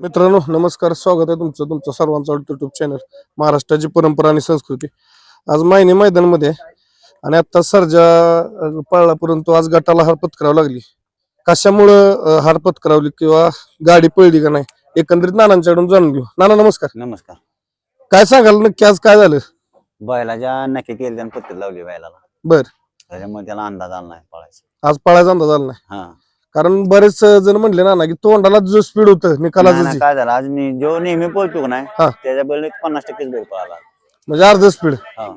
मित्रांनो नमस्कार स्वागत आहे तुमचं तुमचं सर्वांचं युट्यूब चॅनल महाराष्ट्राची परंपरा आणि संस्कृती. आज मायने मैदानमध्ये. आणि आता सर्जा पळला परंतु आज गटाला हार पत्करावं लागली. कशामुळं हार पत्करावली किंवा गाडी पळली का नाही एकंदरीत नानांच्याकडून जाणून घेऊ. नाना नमस्कार. नमस्कार. काय सांगाल नक्की आज काय झालं? बैलाच्या नक्की केली त्यानं पत्ती लावली बैलाला. बर. त्याच्यामुळे त्याला अंदाज आला नाही पळायचा. आज पळायचा अंदाज आला नाही. हा. कारण बरेच जण म्हणले नाना की तोंडाला जो स्पीड होतं निकालाचं जे, काय झालं? आज मी जो नेहमी पळतो का नाही हा. त्याच्या बैल पन्नास टक्केच बैल पळाला म्हणजे अर्ध स्पीड हा.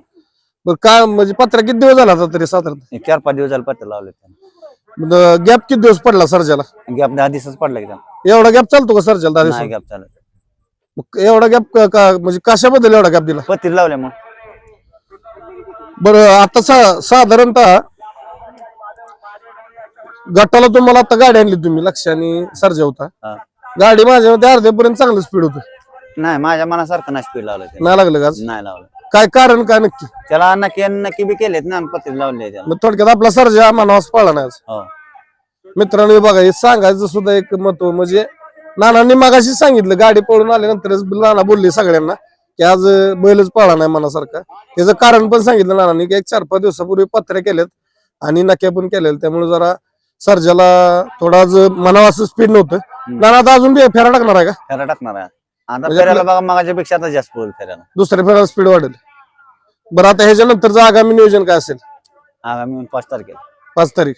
बरं काय म्हणजे पत्रा किती दिवस झाला आता तरी साधारण? एक चार पाच दिवस झाले पत्ते लावले त्यानं. गॅप किती दिवस पडला सर्जाला? गॅप दहा दिवसच पडला की त्यानं एवढा गॅप चालतो का सर्जाला दहा नाही दिवसात? गॅप चालत मग एवढा गॅप म्हणजे कशाबद्दल एवढा गॅप दिला? पत्ती लावल्या मग. बरं आता सा साधारणतः गटाला तुम्हाला आता गाडी आणली तुम्ही लक्षाने सर्जा होता. हा. गाडी माझ्या मते अर्ध्यापर्यंत चांगलं स्पीड होतं. नाही माझ्या मनासारखं नाही स्पीड लावलं नाही लागलं का आज? नाही लावलं. काय कारण काय नक्की? त्याला नक्की नक्की बी केलेत ना पत्ती लावले त्याला. मग थोडक्यात आपला सर्जा मानवास पळला नाही आज. हो. मित्रांनो हे बघा हे सांगायचं सुद्धा एक महत्त्व म्हणजे नानांनी मागाशी सांगितलं गाडी पळून आल्यानंतरच नाना बोलले सगळ्यांना की आज अं, बैलच पळा नाही मनासारखा. त्याचं कारण पण सांगितलं नानांनी की एक चार पाच दिवसापूर्वी पत्र्या केल्यात आणि नक्या पण केलेल्या त्यामुळे जरा सर्जाला थोडा आज असं स्पीड नव्हतं. नाना आता अजून बी फेरा टाकणार आहे का? फेरा टाकणार आहे. आता म्हणजे फेऱ्याला बघा मागाच्या पेक्षा आता जास्त पळेल फेऱ्याला. दुसऱ्या फेराला स्पीड वाढेल. बरं आता ह्याच्यानंतरचं आगामी नियोजन काय असेल? आगामी पाच तारखेला. पाच तारीख.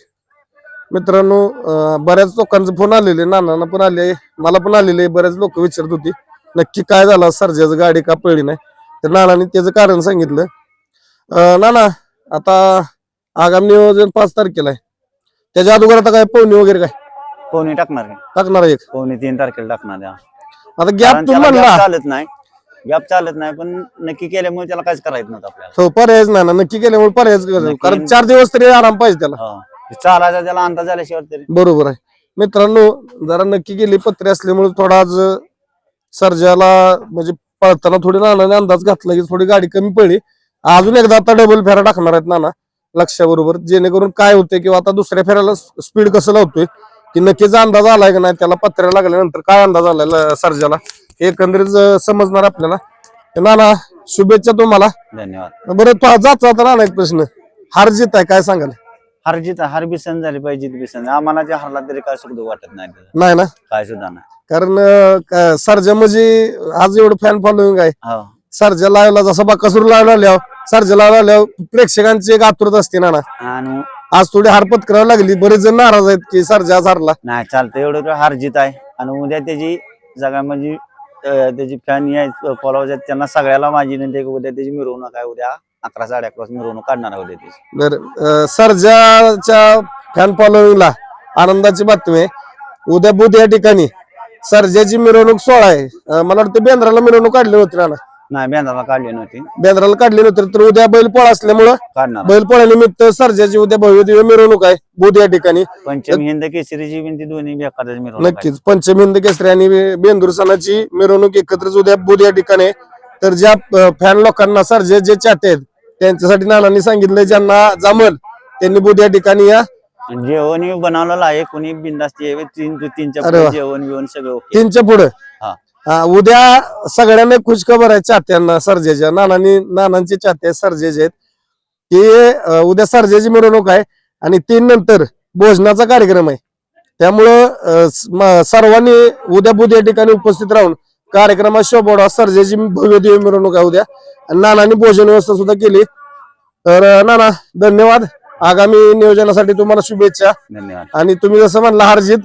मित्रांनो अं, बऱ्याच लोकांचे फोन आलेले नानांना पण आले मला पण आलेले बऱ्याच लोक विचारत होती नक्की काय झालं? सर्जाचं गाडी का पळली नाही? तर नानांनी त्याचं कारण सांगितलं. अं, नाना आता आगामी नियोजन पाच तारखेला आहे. त्याच्या अगोदर आता काय पाहुणे वगैरे काय? कोणी टाकणार नाही टाकणार एक. कोणी तीन तारखेला टाकणार आहे. आता गॅप कारण तुम्ही त्याला म्हणला. gap चालत नाही. गॅप चालत नाही पण नक्की केल्यामुळे त्याला काहीच करायचं नव्हतं आपल्याला. हो पर्यायच नाही ना. नक्की केल्यामुळे पर्यायच करायचं. नक्की. कारण चार दिवस तरी आराम पाहिजे त्याला. हो. चालायचा त्याला अंदाज आल्याशिवाय तरी. बरोबर आहे. मित्रांनो जरा नक्की केली पत्रे असल्यामुळे थोडा आज सर्जाला म्हणजे पळताना थोडी नानाने अंदाज घातला की थोडी गाडी कमी पडली. अजून एकदा आता डबल फेरा टाकणार आहेत नाना. लक्षाबरोबर जेणेकरून काय होते किंवा आता दुसऱ्या फेऱ्याला स्पीड कसं लावतोय की नक्कीच अंदाज आलाय का नाही त्याला पत्र्या लागल्यानंतर काय अंदाज आलाय सर्जाला. एकंदरीत समजणार आपल्याला. नाना शुभेच्छा तुम्हाला. धन्यवाद. बरं तो जात जाता नाना एक प्रश्न. हार जीत आहे काय सांगाल? हर जित हर बिसन झाली पाहिजे जित बिसन आम्हाला जे हरला तरी काय सुख वाटत नाही. नाही ना? काय सुद्धा नाही. कारण सर्जा म्हणजे आज एवढं फॅन फॉलोईंग आहे. हो. सर्जा लावला जसा बाकासूर लावला आल्यावर सर्जा लावला आल्यावर प्रेक्षकांची एक आतुरता असते ना ना आणि आज थोडी हारपत करावी लागली बरेच जण नाराज आहेत की सर्जा आज हारला नाही चालतं एवढं तर हार जित आहे. आणि उद्या त्याची सगळ्या म्हणजे अं, त्याची फॅन फॉलोअर्स आहेत त्यांना सगळ्याला माझी विनंती आहे की उद्या त्याची मिरवणूक आहे. उद्या अकरा साडे अकरा वाजता मिरवणूक काढणार आहे उद्या त्याची. तर अं, सर्जाच्या फॅन फॉलोईंगला आनंदाची बातमी आहे. उद्या बुध या ठिकाणी. सर्जाची मिरवणूक सोहळा आहे. अं, मला वाटतं बेंद्राला मिरवणूक काढली होती ना नाही बेंदाला काढली नव्हती बेंद्राला काढली नव्हती तर उद्या बैलपोळा असल्यामुळं काढणार बैलपोळ्यानिमित्त सर्जाची उद्या भव्य मिरवणूक आहे बुध या ठिकाणी पंचमी हिंद केसरीची विनंती दोन्ही मिरवणूक आहे. नक्कीच पंचमी हिंद केसरी आणि बेंदूर सणाची मिरवणूक एकत्रच उद्या बुध या ठिकाणी आहे. तर ज्या फॅन लोकांना सर जे जे चाहते आहेत त्यांच्यासाठी नानांनी सांगितलं ज्यांना जमल त्यांनी बुध या ठिकाणी या जेवण बनवलेलं आहे कोणी बिंदास्ती तीन तीनच्या अरे पुढे. जेवण बिवण सगळं ओके तीनच्या पुढे उद्या सगळ्यांना खुशखबर आहे चाहत्यांना सर्जेच्या नानांनी नानांचे चाहते सर्जेचे आहेत. की उद्या सर्जेची मिरवणूक आहे आणि तीन नंतर भोजनाचा कार्यक्रम आहे. त्यामुळं सर्वांनी उद्या बुध या ठिकाणी उपस्थित राहून कार्यक्रमात शोभवडा सर्जेची भव्य दिव्य मिरवणूक आहे उद्या. आणि नानांनी भोजन व्यवस्था सुद्धा केली. तर नाना धन्यवाद. आगामी नियोजनासाठी तुम्हाला शुभेच्छा. धन्यवाद. आणि तुम्ही जसं म्हणला हार जीत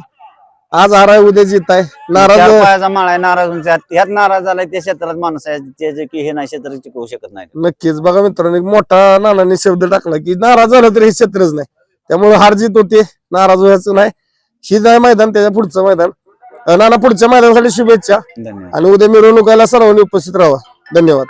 आज हार आहे उद्या जीत आहे. नाराज पायाचा माळा आहे नाराज होऊन त्यात यात नाराज झालाय त्या क्षेत्रात माणूस आहे. त्याचे की हे नाही क्षेत्र टिकवू शकत नाही. नक्कीच. बघा मित्रांनो एक मोठा नानाने शब्द टाकला की नाराज झालं तरी हे क्षेत्रच नाही. त्यामुळे हार जीत होते. नाराज व्हायचं नाही. ही नाही मैदान त्याच्या पुढचं मैदान. अं, नाना पुढच्या मैदानासाठी शुभेच्छा. धन्यवाद. आणि उद्या मिरवणुकाला सर्वांनी उपस्थित राहा धन्यवाद.